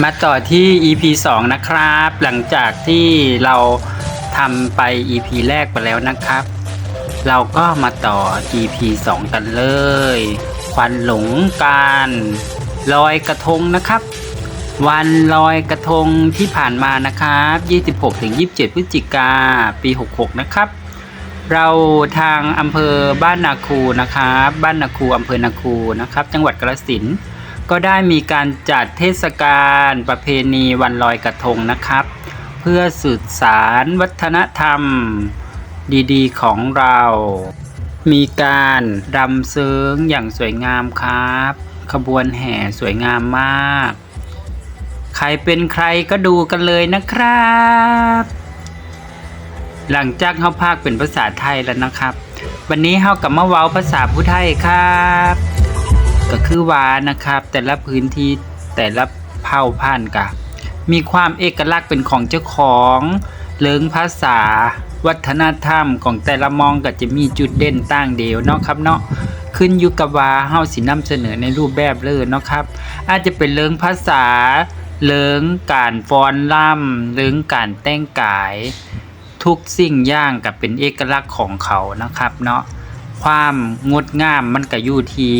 มาต่อที่ EP 2 นะครับ หลังจากที่เราทำไป EP แรกไปแล้วนะครับ เราก็มาต่อ EP 2 กันเลย ควันหลงการลอยกระทงนะครับ วันลอยกระทงที่ผ่านมานะครับ 26-27 พฤศจิกาปี 66 นะครับ เราทางอำเภอบ้านนาคูนะครับ บ้านนาคูอำเภอนาคูนะครับ จังหวัดกาฬสินธุ์ ก็ได้มีการจัดเทศกาลประเพณีวันลอยกระทงนะครับ เพื่อสืบสารวัฒนธรรมดีๆ ของเรา มีการรำเซิงอย่างสวยงามครับ ขบวนแห่สวยงามมาก ใครเป็นใครก็ดูกันเลยนะครับ หลังจากเฮาภาคเป็นภาษาไทยแล้วนะครับ วันนี้เฮากับมาเว้าภาษาผู้ไทยครับ ก็คือว่านะครับ แต่ละพื้นที่แต่ละเผ่าพันธุ์กะมีความเอกลักษณ์เป็นของเจ้าของเลิงภาษา วัฒนธรรมของแต่ละมองก็จะมีจุดเด่นต่างเดียวเนาะครับเนาะขึ้นอยู่กับว่าเฮาสินำเสนอในรูปแบบเลยเนาะครับ อาจจะเป็นเลิงภาษาเลิงการฟ้อนล่ำเลิงการแต่งกาย ทุกสิ่งอย่างกับเป็นเอกลักษณ์ของเขานะครับเนาะความงดงามมันก็อยู่ที่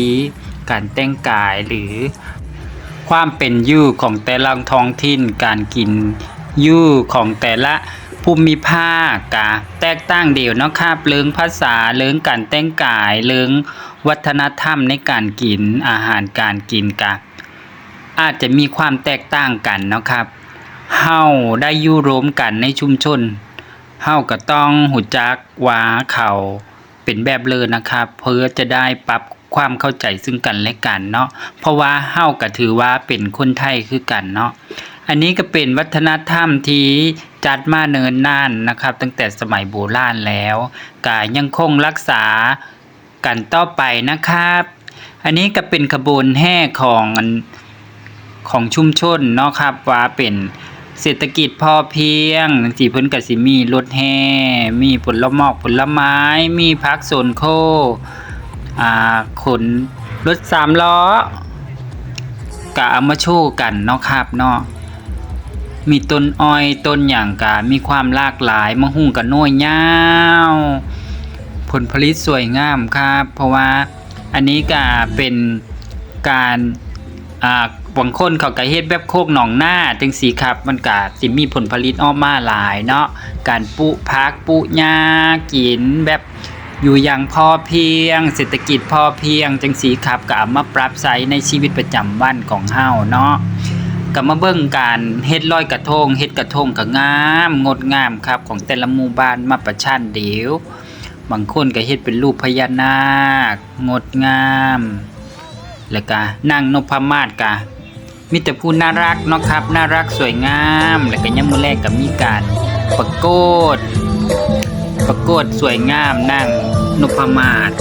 การแต่งกายหรือ ความเป็นอยู่ของแต่ละท้องถิ่น การกินอยู่ของแต่ละภูมิภาคกะแตกต่างเดียวนะครับเรื่องภาษาเรื่องการแต่งกายเรื่องวัฒนธรรมในการกินอาหารการกินกะอาจจะมีความแตกต่างกันนะครับเฮาได้อยู่รวมกันในชุมชนเฮาก็ต้องหูจักว่าเขาเป็นแบบเลยนะครับ เพื่อจะได้ปรับ ความเข้าใจซึ่งกันและกันเนาะเพราะว่าเฮาก็ถือว่าเป็นคนไทยคือกันเนาะอันนี้ก็เป็นวัฒนธรรมที่จัดมาเนินนานนะครับ ตั้งแต่สมัยโบราณแล้วก็ยังคงรักษากันต่อไปนะครับ อันนี้ก็เป็นขบวนแห่ของของชุมชนเนาะครับว่าเป็นเศรษฐกิจพอเพียงจีเพิ่นกสิมีรถแห่มีผลหมอกผลไม้ มีพักโซนโค ขนรถสามล้อก็เอามาโชว์กันเนาะครับเนาะมีต้นอ้อยต้นหยังก็มีความหลากหลายมะฮุ่งก็น้อยยาวผลผลิตสวยงามครับ เพราะว่าอันนี้ก็เป็นการอ่าบางคนเขาก็เฮ็ดแบบโคกหนองหน้าจังสีครับมันก็สิมีผลผลิตออกมาหลายเนาะการปลูกผักปลูกหญ้ากินแบบ อยู่อย่างพอเพียง เศรษฐกิจพอเพียง จังสีครับก็เอามาปรับใช้ในชีวิตประจำวันของเฮาเนาะก็มาเบิ่งการเฮ็ดลอยกระทงเฮ็ดกระทงก็งาม งดงามครับของแต่ละหมู่บ้านมาประชันเดียวบางคนก็เฮ็ดเป็นรูปพญานาค งดงาม แล้วก็นางนพมาศกะมีแต่ผู้น่ารักเนาะครับ น่ารักสวยงาม แล้วก็ยังมื้อแรกก็มีการประกด ประกวดสวยงามนางนพมาศ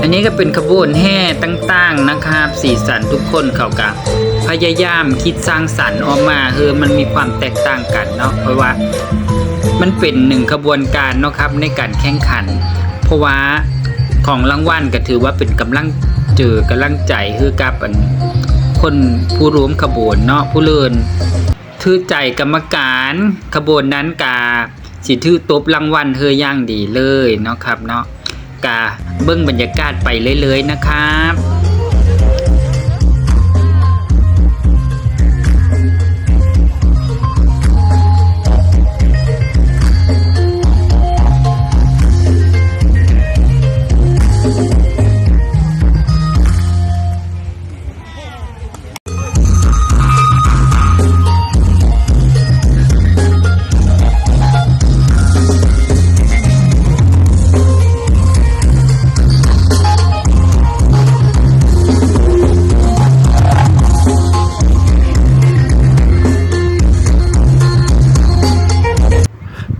อันนี้ก็เป็นขบวนแห่ต่างๆนะครับ สีสันทุกคนเขาก็พยายามคิดสร้างสรรค์ออกมาเออมันมีความแตกต่างกันเนาะเพราะว่ามันเป็นหนึ่งขบวนการเนาะครับในการแข่งขัน เพราะว่าของรางวัลก็ถือว่าเป็นกำลังเจอกำลังใจคือกับคนผู้ร่วมขบวนเนาะผู้เลินถือใจกรรมการขบวนนั้นกา สิถือตบรางวัลเฮอย่างดีเลยเนาะครับเนาะกาเบิ้งบรรยากาศไปเลยๆนะครับ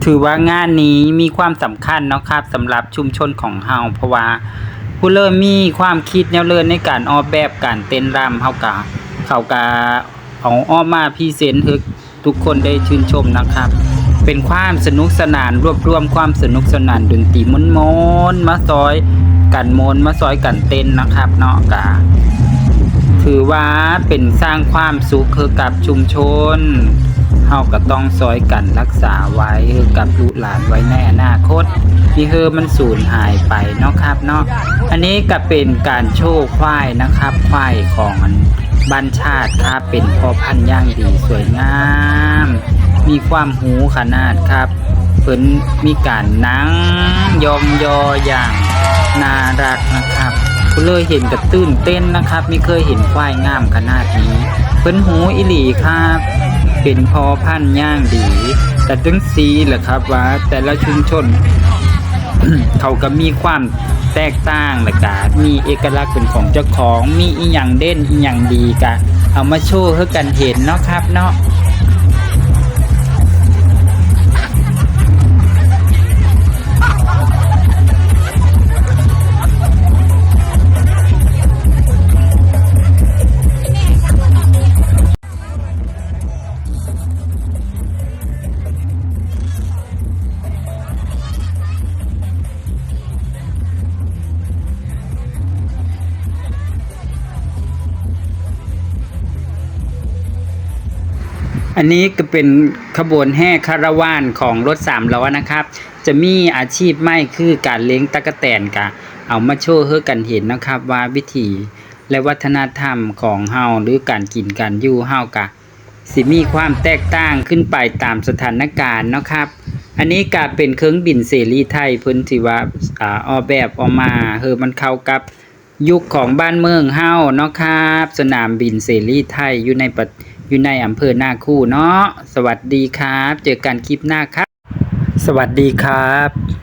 ถือว่างานนี้มีความสำคัญเนาะครับสำหรับชุมชนของเฮาเพราะว่าผู้เริ่มมีความคิดแนวเลินในการออกแบบการเต้นรำเฮากะเขากะเอาออกมาพรีเซนต์ให้ทุกคนได้ชื่นชมนะครับ เป็นความสนุกสนานรวบรวมความสนุกสนานดนตรีมนมนมาซอยกันมนมาซอยกันเต้นนะครับเนาะกะถถือว่าเป็นสร้างความสุขให้กับชุมชน เฮาก็ต้องซอยกันรักษาไว้กับลูกหลานไว้ในอนาคตที่เฮอมันสูญหายไปเนาะครับเนาะอันนี้ก็เป็นการโชว์ควายนะครับควายของบ้านชาติครับเป็นพ่อพันธุ์ย่างดีสวยงาม มีความหูขนาดครับเพิ่นมีการนั่งยองยออย่างน่ารักนะครับเลยเห็นกับตื่นเต้นนะครับ ไม่เคยเห็นควายงามขนาดนี้ เพิ่นหูอิหลีครับ เป็นพอพันย่างดี แต่ถึงสีแหละครับว่า แต่ละชุมชน เขาก็มีความแตกต่างและกามีเอกลักษณ์เป็นของเจ้าของมีอีหยังเด่นอีหยังดีกะ เอามาโชว์ให้กันเห็นเนาะครับเนาะ อันนี้ก็เป็นขบวนแห่คาราวานของรถสามล้อนะครับ จะมีอาชีพไม่คือการเลี้ยงตะกะแตนกะ เอามาโชว์ให้กันเห็นนะครับว่าวิถีและวัฒนธรรมของเฮาหรือการกินการอยู่เฮากะ สิมีความแตกต่างขึ้นไปตามสถานการณ์นะครับ อันนี้ก็เป็นเครื่องบินเสรีไทยพิ่นที่ว่าอ่าออกแบบออกมาเฮอมันเข้ากับยุคของบ้านเมืองเฮาเนาะครับ สนามบินเสรีไทยอยู่ในประ อยู่ในอำเภอนาคูเนาะสวัสดีครับ เจอกันคลิปหน้าครับ สวัสดีครับ